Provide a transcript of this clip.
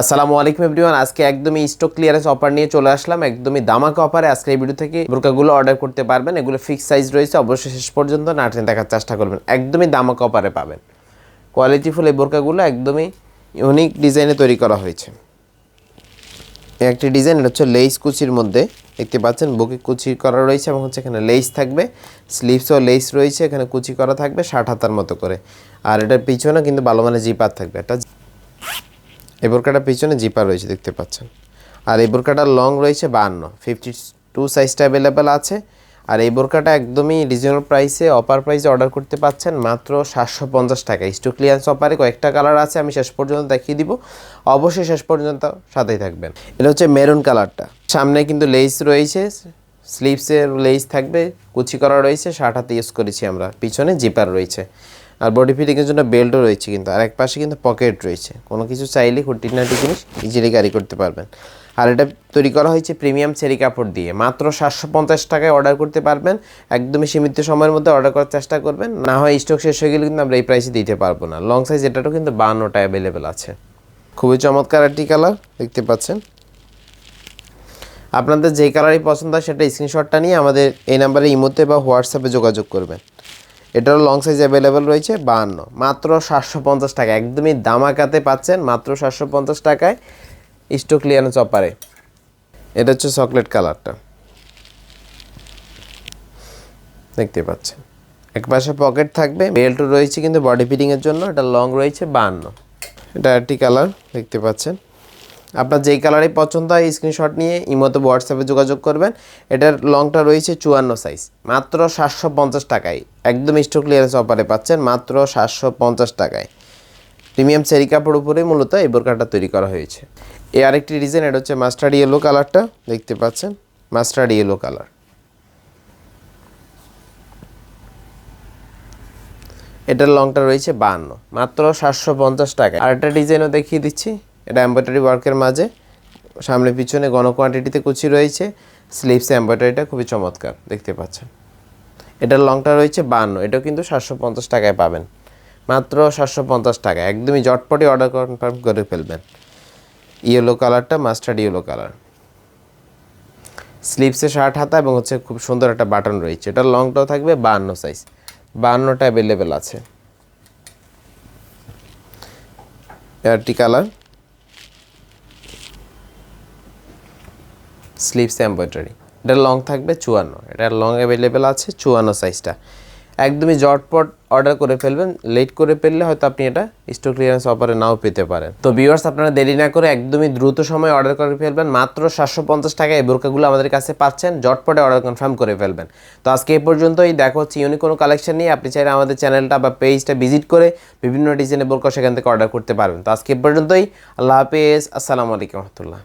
আসসালামু আলাইকুম এভরিওয়ান। আজকে একদমই স্টক ক্লিয়ারেন্স অফার নিয়ে চলে আসলাম। একদমই দামাকা অফারে আজকে এই ভিডিও থেকে বোরকাগুলো অর্ডার করতে পারবেন। এগুলো ফিক্স সাইজ রয়েছে। অবশ্যই শেষ পর্যন্ত না টেনে দেখার চেষ্টা করবেন। একদমই দামাকা অফারে পাবেন। কোয়ালিটিফুল এই বোরকাগুলো একদমই ইউনিক ডিজাইনে তৈরি করা হয়েছে। একটি ডিজাইন এটা হচ্ছে লেইস কুচির মধ্যে। দেখতে পাচ্ছেন, বুকে কুচি করা রয়েছে এবং হচ্ছে এখানে লেইস থাকবে। স্লিভসও লেইস রয়েছে, এখানে কুচি করা থাকবে ষাট হাতার মতো করে। আর এটার পিছনে কিন্তু ভালো মানে জিপার থাকবে। এটা এই বোরকাটার পিছনে জিপা রয়েছে, দেখতে পাচ্ছেন। আর এই বোরকাটার লং রয়েছে বাহান্ন ফিফটি টু সাইজটা অ্যাভেলেবেল আছে। আর এই বোরকাটা একদমই রিজনেবল প্রাইসে অপার প্রাইসে অর্ডার করতে পাচ্ছেন মাত্র সাতশো পঞ্চাশ টাকা। স্টক ক্লিয়ারেন্স অপারে কয়েকটা কালার আছে, আমি শেষ পর্যন্ত দেখিয়ে দিব। অবশ্যই শেষ পর্যন্ত সাথেই থাকবেন। এটা হচ্ছে মেরুন কালারটা সামনে কিন্তু লেস রয়েছে স্লিভসের লেস থাকবে, কুচি করা রয়েছে শার্ট হাতে ইউজ করেছি আমরা। পিছনে জিপার রয়েছে। আর বডি ফিটিংয়ের জন্য বেল্টও রয়েছে কিন্তু। আর এক পাশে কিন্তু পকেট রয়েছে। কোনো কিছু চাইলে খুঁটিনাটি জিনিস ইজিলি ক্যারি করতে পারবেন। আর এটা তৈরি করা হয়েছে প্রিমিয়াম চেরি কাপড় দিয়ে। মাত্র সাতশো পঞ্চাশ টাকায় অর্ডার করতে পারবেন। একদমই সীমিত সময়ের মধ্যে অর্ডার করার চেষ্টা করবেন। না হয় স্টক শেষ হয়ে গেলে কিন্তু আমরা এই প্রাইসে দিতে পারব না। লং সাইজ এটারও কিন্তু বান্নটা অ্যাভেলেবেল আছে। খুবই চমৎকার একটি কালার দেখতে পাচ্ছেন। আপনাদের যেই কালারই পছন্দ হয় সেটা স্ক্রিনশটটা নিয়ে আমাদের এই নাম্বারে ইমোতে বা হোয়াটসঅ্যাপে যোগাযোগ করবেন। এটারও লং সাইজ অ্যাভেলেবেল রয়েছে, বাহান্ন। মাত্র সাতশো পঞ্চাশ টাকা। একদমই দামাকাতে পাচ্ছেন, মাত্র সাতশো পঞ্চাশ টাকায় স্টক ক্লিয়ারেন্স অপারে এটা হচ্ছে চকলেট কালারটা দেখতে পাচ্ছেন। এক পাশে পকেট থাকবে বেল্ট রয়েছে কিন্তু বডি ফিটিংয়ের জন্য, এটা লং রয়েছে, বাহান্ন। এটা একটি কালার দেখতে পাচ্ছেন। আপনার যেই কালারই পছন্দ হয় স্ক্রিনশট নিয়ে ইমোতে হোয়াটসঅ্যাপে যোগাযোগ করবেন। এটার লংটা রয়েছে চুয়ান্ন সাইজ মাত্র সাতশো পঞ্চাশ টাকায়। একদম স্টক ক্লিয়ারেন্স অফারে পাচ্ছেন, মাত্র সাতশো পঞ্চাশ টাকায়। প্রিমিয়াম চেরি কাপড় উপরে মূলত এই বোরকাটা তৈরি করা হয়েছে। এই আরেকটি ডিজাইন এটা হচ্ছে মাস্টার্ড ইয়েলো কালারটা দেখতে পাচ্ছেন? মাস্টার্ড ইয়েলো কালার এটার লংটা রয়েছে বাহান্ন। মাত্র সাতশো পঞ্চাশ টাকা আর একটা ডিজাইনও দেখিয়ে দিচ্ছি। এটা এম্ব্রয়ডারি ওয়ার্কের মাঝে। সামনে পিছনে গণ কোয়ান্টিটিতে কুচি রয়েছে। স্লিভসে এম্ব্রয়ডারিটা খুবই চমৎকার, দেখতে পাচ্ছেন। এটার লংটা রয়েছে বান্ন, এটাও কিন্তু সাতশো পঞ্চাশ টাকায় পাবেন। মাত্র সাতশো পঞ্চাশ টাকা, একদমই জটপটি অর্ডার কনফার্ম করে ফেলবেন। ইয়েলো কালারটা মাস্টার্ড ইয়েলো কালার স্লিভসে শার্ট হাতা এবং হচ্ছে খুব সুন্দর একটা বাটন রয়েছে। এটার লংটাও থাকবে বাহান্ন সাইজ বাহান্নটা অ্যাভেলেবেল আছে। এয়ারটি কালার স্লিভস এমব্রয়ডারি এটা লং থাকবে চুয়ান্ন। এটার লং অ্যাভেলেবেল আছে, চুয়ান্ন সাইজটা একদমই জটপট অর্ডার করে ফেলবেন লেট করে ফেললে হয়তো আপনি এটা স্টক ক্লিয়ারেন্স অফারে নাও পেতে পারেন। তো ভিউয়ার্স আপনারা দেরি না করে একদমই দ্রুত সময় অর্ডার করে ফেলবেন। মাত্র সাতশো পঞ্চাশ টাকায় এই বোরকাগুলো আমাদের কাছে পাচ্ছেন, জটপটে অর্ডার কনফার্ম করে ফেলবেন। তো আজকে এই পর্যন্তই, দেখা হচ্ছে ইউনিক কোনো কালেকশন নিয়ে। আপনি চাইলে আমাদের চ্যানেলটা বা পেজটা ভিজিট করে বিভিন্ন ডিজাইনের বোরকা সেখান থেকে অর্ডার করতে পারবেন। তো আজকে এই পর্যন্তই, আল্লাহ হাফেজ, আসসালামু আলাইকুম রহমতুল্লাহ।